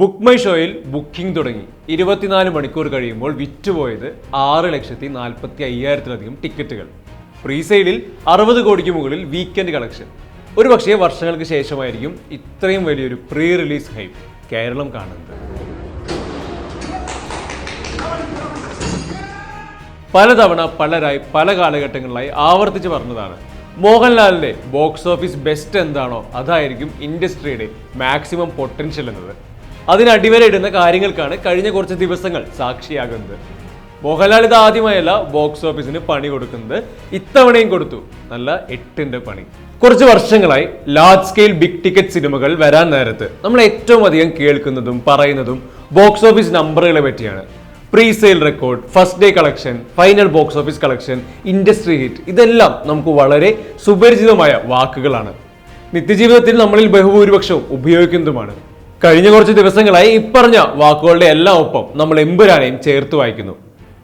Book my ഷോയിൽ booking തുടങ്ങി. ഇരുപത്തിനാല് മണിക്കൂർ കഴിയുമ്പോൾ വിറ്റുപോയത് ആറ് ലക്ഷത്തി നാൽപ്പത്തി അയ്യായിരത്തിലധികം ടിക്കറ്റുകൾ. പ്രീസെയിലിൽ അറുപത് കോടിക്ക് മുകളിൽ വീക്കെൻഡ് കളക്ഷൻ ഒരു പക്ഷേ വർഷങ്ങൾക്ക് ശേഷമായിരിക്കും ഇത്രയും വലിയൊരു പ്രീ റിലീസ് ഹൈപ്പ് കേരളം കാണുന്നത്. പലതവണ പലരായി പല കാലഘട്ടങ്ങളിലായി ആവർത്തിച്ച് പറഞ്ഞതാണ് മോഹൻലാലിന്റെ ബോക്സ് ഓഫീസ് ബെസ്റ്റ് എന്താണോ അതായിരിക്കും ഇൻഡസ്ട്രിയുടെ മാക്സിമം പൊട്ടൻഷ്യൽ എന്നത്. അതിന് അടിവരയിടുന്ന കാര്യങ്ങൾക്കാണ് കഴിഞ്ഞ കുറച്ച് ദിവസങ്ങൾ സാക്ഷിയാകുന്നത്. മോഹൻലാൽ ഇത് ആദ്യമായല്ല ബോക്സ് ഓഫീസിന് പണി കൊടുക്കുന്നത്. ഇത്തവണയും കൊടുത്തു. നല്ല എട്ടിന്റെ പണി. കുറച്ച് വർഷങ്ങളായി ലാർജ് സ്കെയിൽ ബിഗ് ടിക്കറ്റ് സിനിമകൾ വരാൻ നേരത്ത് നമ്മൾ ഏറ്റവും അധികം കേൾക്കുന്നതും പറയുന്നതും ബോക്സ് ഓഫീസ് നമ്പറുകളെ പറ്റിയാണ്. Pre sale record first day collection final box office collection industry hit ഇതെല്ലാം നമുക്ക് വളരെ സുപരിചിതമായ വാക്കുകളാണ്. നിത്യജീവിതത്തിൽ നമ്മളിൽ ബഹുഭൂരിപക്ഷവും ഉപയോഗിക്കുന്നതുമാണ്. കഴിഞ്ഞ കുറച്ച് ദിവസങ്ങളായി ഇപ്പറഞ്ഞ വാക്കുകളുടെ എല്ലാം ഒപ്പം നമ്മൾ എമ്പുരാനെയും ചേർത്ത് വായിക്കുന്നു.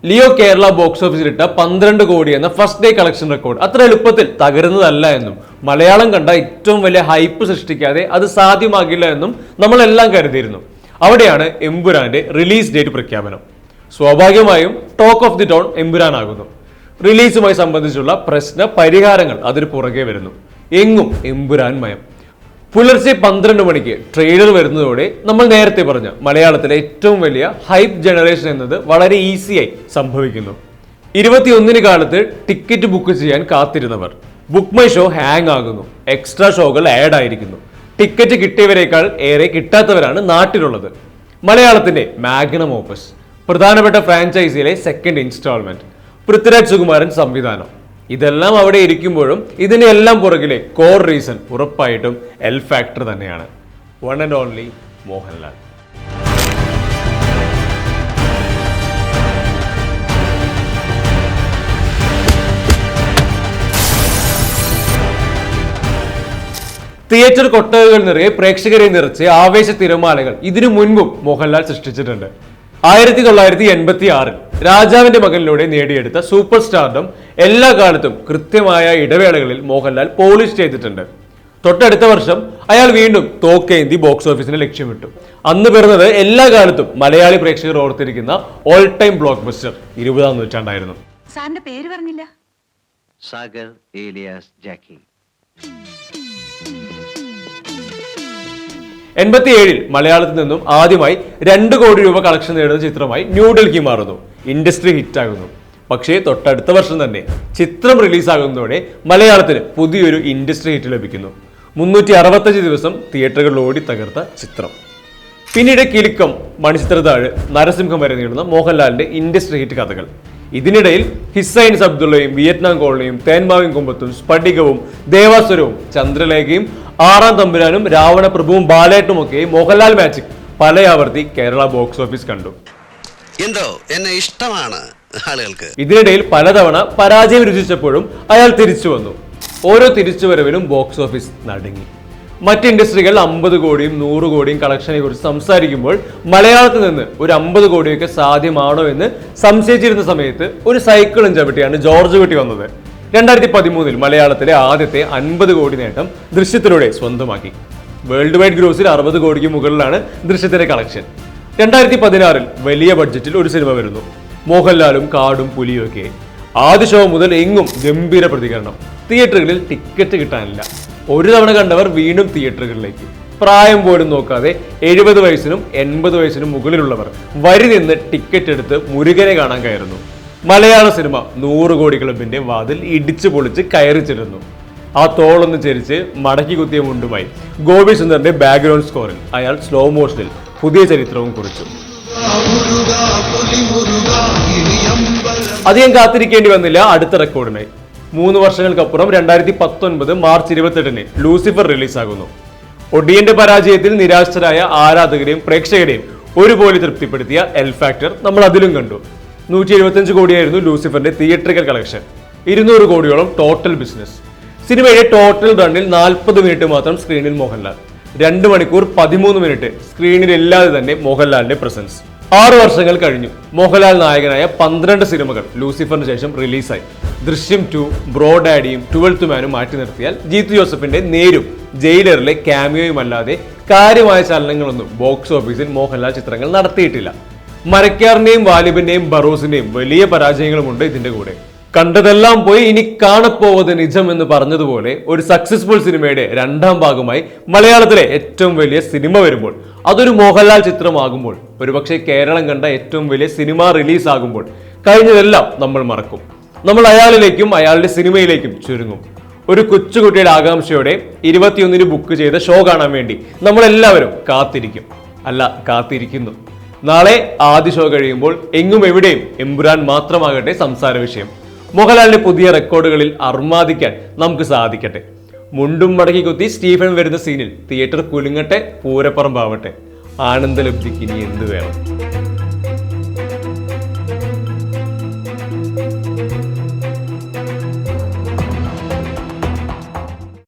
ലിയോ കേരള ബോക്സ് ഓഫീസിലിട്ട പന്ത്രണ്ട് കോടി എന്ന ഫസ്റ്റ് ഡേ കളക്ഷൻ റെക്കോർഡ് അത്ര എളുപ്പത്തിൽ തകരുന്നതല്ല എന്നും മലയാളം കണ്ട ഏറ്റവും വലിയ ഹൈപ്പ് സൃഷ്ടിക്കാതെ അത് സാധ്യമാകില്ല എന്നും നമ്മളെല്ലാം കരുതിയിരുന്നു. അവിടെയാണ് എമ്പുരാന്റെ റിലീസ് ഡേറ്റ് പ്രഖ്യാപനം. സ്വാഭാവികമായും ടോക്ക് ഓഫ് ദി ടൗൺ എമ്പുരാനാകുന്നു. റിലീസുമായി സംബന്ധിച്ചുള്ള പ്രശ്ന പരിഹാരങ്ങൾ അതിന് പുറകെ വരുന്നു. എങ്ങും എമ്പുരാൻ മയം പുലർച്ചെ പന്ത്രണ്ട് മണിക്ക് ട്രെയിലർ വരുന്നതോടെ നമ്മൾ നേരത്തെ പറഞ്ഞ മലയാളത്തിലെ ഏറ്റവും വലിയ ഹൈപ്പ് ജനറേഷൻ എന്നത് വളരെ ഈസിയായി സംഭവിക്കുന്നു. ഇരുപത്തിയൊന്നിന് കാലത്ത് ടിക്കറ്റ് ബുക്ക് ചെയ്യാൻ കാത്തിരുന്നവർ. ബുക്ക് മൈ ഷോ ഹാങ് ആകുന്നു. എക്സ്ട്രാ ഷോകൾ ആഡ് ആയിരിക്കുന്നു. ടിക്കറ്റ് കിട്ടിയവരെക്കാൾ ഏറെ കിട്ടാത്തവരാണ് നാട്ടിലുള്ളത്. മലയാളത്തിന്റെ മാഗ്നം ഓപ്പസ് പ്രധാനപ്പെട്ട ഫ്രാഞ്ചൈസിയിലെ സെക്കൻഡ് ഇൻസ്റ്റാൾമെന്റ് പൃഥ്വിരാജ് സുകുമാരൻ സംവിധാനം. ഇതെല്ലാം അവിടെ ഇരിക്കുമ്പോഴും ഇതിനെല്ലാം പുറകിലെ കോർ റീസൺ ഉറപ്പായിട്ടും എൽ ഫാക്ടർ തന്നെയാണ്. One and only Mohanlal. Theatre കൊട്ടകകൾ നിറയെ പ്രേക്ഷകരെ നിറച്ച് ആവേശ തിരമാലകൾ ഇതിനു മുൻപും മോഹൻലാൽ സൃഷ്ടിച്ചിട്ടുണ്ട്. ആയിരത്തി തൊള്ളായിരത്തി എൺപത്തി ആറിൽ രാജാവിന്റെ മകനിലൂടെ നേടിയെടുത്ത സൂപ്പർ സ്റ്റാർഡം എല്ലാ കാലത്തും കൃത്യമായ ഇടവേളകളിൽ മോഹൻലാൽ പോളിഷ് ചെയ്തിട്ടുണ്ട്. തൊട്ടടുത്ത വർഷം അയാൾ വീണ്ടും തോക്കേന്തി ബോക്സ് ഓഫീസിനെ ലക്ഷ്യമിട്ടു അന്ന് പിറന്നത് എല്ലാ കാലത്തും മലയാളി പ്രേക്ഷകർ ഓർത്തിരിക്കുന്ന ഓൾ ടൈം ബ്ലോക്ക് ബസ്റ്റർ ഇരുപതാം നൂറ്റാണ്ടായിരുന്നു. സാറിന്റെ പേര് പറഞ്ഞില്ല. സാഗർ ഏലിയാസ് ജാക്കി. എൺപത്തി ഏഴിൽ മലയാളത്തിൽ നിന്നും ആദ്യമായി രണ്ട് കോടി രൂപ കളക്ഷൻ നേടുന്ന ചിത്രമായി ന്യൂഡൽഹി മാറുന്നു. ഇൻഡസ്ട്രി ഹിറ്റാകുന്നു പക്ഷേ തൊട്ടടുത്ത വർഷം തന്നെ ചിത്രം റിലീസാകുന്നതോടെ മലയാളത്തിന് പുതിയൊരു ഇൻഡസ്ട്രി ഹിറ്റ് ലഭിക്കുന്നു. മുന്നൂറ്റി അറുപത്തഞ്ച് ദിവസം തിയേറ്ററുകളിൽ ഓടി തകർത്ത ചിത്രം. പിന്നീട് കിലുക്കം മണിച്ചിത്രതാഴ് നരസിംഹം വരെ നീളുന്ന മോഹൻലാലിന്റെ ഇൻഡസ്ട്രി ഹിറ്റ് കഥകൾ. ഇതിനിടയിൽ ഹിസൈൻസ് അബ്ദുള്ളയും വിയറ്റ്നാം കോളനിയും തേൻമാവിൻ കുമ്പത്തും സ്ഫടികവും ദേവാസുരവും ചന്ദ്രലേഖയും ആറാം തമ്പുരാനും രാവണപ്രഭുവും ബാലേട്ടുമൊക്കെ മോഹൻലാൽ മാജിക് പലയാവർത്തി കേരള ബോക്സ് ഓഫീസ് കണ്ടു. എന്തോ? എന്നെ ഇഷ്ടമാണ് ആളുകൾക്ക്. ഇതിനിടയിൽ പലതവണ പരാജയം രുചിച്ചപ്പോഴും അയാൾ തിരിച്ചു വന്നു. ഓരോ തിരിച്ചുവരവിലും ബോക്സ് ഓഫീസ് നടുങ്ങി. മറ്റ് ഇൻഡസ്ട്രികൾ അമ്പത് കോടിയും നൂറ് കോടിയും കളക്ഷനെ കുറിച്ച് സംസാരിക്കുമ്പോൾ മലയാളത്തിൽ നിന്ന് ഒരു അമ്പത് കോടിയൊക്കെ സാധ്യമാണോ എന്ന് സംശയിച്ചിരുന്ന സമയത്ത് ഒരു സൈക്കിളും ചവിട്ടിയാണ് ജോർജ് കുട്ടി വന്നത്. രണ്ടായിരത്തി പതിമൂന്നിൽ മലയാളത്തിലെ ആദ്യത്തെ അൻപത് കോടി നേട്ടം ദൃശ്യത്തിലൂടെ സ്വന്തമാക്കി. വേൾഡ് വൈഡ് ഗ്രോസിൽ അറുപത് കോടിക്ക് മുകളിലാണ് ദൃശ്യത്തിന്റെ കളക്ഷൻ രണ്ടായിരത്തി പതിനാറിൽ വലിയ ബഡ്ജറ്റിൽ ഒരു സിനിമ വരുന്നു. മോഹൻലാലും കാടും പുലിയും ഒക്കെ. ആദ്യ ഷോ മുതൽ എങ്ങും ഗംഭീര പ്രതികരണം. തിയേറ്ററുകളിൽ ടിക്കറ്റ് കിട്ടാനില്ല. ഒരു തവണ കണ്ടവർ വീണ്ടും തിയേറ്ററുകളിലേക്ക്. പ്രായം പോലും നോക്കാതെ എഴുപത് വയസ്സിനും എൺപത് വയസ്സിനും മുകളിലുള്ളവർ വരി നിന്ന് ടിക്കറ്റ് എടുത്ത് മുരുകനെ കാണാൻ കയറുന്നു. മലയാള സിനിമ നൂറ് കോടി ക്ലബിന്റെ വാതിൽ ഇടിച്ചു പൊളിച്ച് കയറി ചെല്ലുന്നു. ആ തോളൊന്ന് ചരിച്ച് മടക്കി കുത്തിയ മുണ്ടുമായി ഗോപി സുന്ദറിന്റെ ബാക്ക്ഗ്രൗണ്ട് സ്കോറിൽ അയാൾ സ്ലോ മോഷനിൽ പുതിയ ചരിത്രവും കുറിച്ചു. അധികം കാത്തിരിക്കേണ്ടി വന്നില്ല അടുത്ത റെക്കോർഡിനായി മൂന്ന് വർഷങ്ങൾക്കപ്പുറം രണ്ടായിരത്തി പത്തൊൻപത് മാർച്ച് ഇരുപത്തെട്ടിന് ലൂസിഫർ റിലീസാകുന്നു. ഒഡിയന്റെ പരാജയത്തിൽ നിരാശരായ ആരാധകരെയും പ്രേക്ഷകരെയും ഒരുപോലെ തൃപ്തിപ്പെടുത്തിയ എൽ ഫാക്ടർ നമ്മൾ അതിലും കണ്ടു. നൂറ്റി എഴുപത്തഞ്ച് കോടിയായിരുന്നു ലൂസിഫറിന്റെ തിയേറ്ററിക്കൽ കളക്ഷൻ. ഇരുന്നൂറ് കോടിയോളം ടോട്ടൽ ബിസിനസ്. സിനിമയുടെ ടോട്ടൽ റണ്ണിൽ നാൽപ്പത് മിനിറ്റ് മാത്രം സ്ക്രീനിൽ മോഹൻലാൽ. രണ്ട് മണിക്കൂർ പതിമൂന്ന് മിനിറ്റ് സ്ക്രീനിൽ ഇല്ലാതെ തന്നെ മോഹൻലാലിന്റെ പ്രസൻസ്. ആറു വർഷങ്ങൾ കഴിഞ്ഞു. മോഹൻലാൽ നായകനായ പന്ത്രണ്ട് സിനിമകൾ ലൂസിഫറിന് ശേഷം റിലീസായി. ദൃശ്യം ടു ബ്രോ ഡാഡിയും ട്വൽത്ത് മാനും മാറ്റി നിർത്തിയാൽ ജീത്തു ജോസഫിന്റെ നേരും ജയിലറിലെ ക്യാമിയോയും അല്ലാതെ കാര്യമായ ചലനങ്ങളൊന്നും ബോക്സ് ഓഫീസിൽ മോഹൻലാൽ ചിത്രങ്ങൾ നടത്തിയിട്ടില്ല. മരക്കാറിന്റെയും വാലിബിന്റെയും ബറോസിന്റെയും വലിയ പരാജയങ്ങളുമുണ്ട് ഇതിന്റെ കൂടെ. കണ്ടതെല്ലാം പോയി ഇനി കാണപ്പോവത് നിജം എന്ന് പറഞ്ഞതുപോലെ ഒരു സക്സസ്ഫുൾ സിനിമയുടെ രണ്ടാം ഭാഗമായി മലയാളത്തിലെ ഏറ്റവും വലിയ സിനിമ വരുമ്പോൾ അതൊരു മോഹൻലാൽ ചിത്രമാകുമ്പോൾ ഒരുപക്ഷെ കേരളം കണ്ട ഏറ്റവും വലിയ സിനിമ റിലീസ് ആകുമ്പോൾ കഴിഞ്ഞതെല്ലാം നമ്മൾ മറക്കും. നമ്മൾ അയാളിലേക്കും അയാളുടെ സിനിമയിലേക്കും ചുരുങ്ങും. ഒരു കൊച്ചുകുട്ടിയുടെ ആകാംക്ഷയോടെ ഇരുപത്തിയൊന്നിന് ബുക്ക് ചെയ്ത ഷോ കാണാൻ വേണ്ടി നമ്മളെല്ലാവരും കാത്തിരിക്കും. അല്ല കാത്തിരിക്കുന്നു. നാളെ ആദ്യ ഷോ കഴിയുമ്പോൾ എങ്ങും എവിടെയും എമ്പുരാൻ മാത്രമാകട്ടെ സംസാര വിഷയം മോഹൻലാലിന്റെ പുതിയ റെക്കോർഡുകളിൽ അർമാദിക്കാൻ നമുക്ക് സാധിക്കട്ടെ. മുണ്ടും മടക്കി കുത്തി സ്റ്റീഫൻ വരുന്ന സീനിൽ തിയേറ്റർ കുലുങ്ങട്ടെ പൂരപ്പറമ്പാവട്ടെ. ആനന്ദലബ്ധിക്ക് ഇനി എന്ത് വേണം?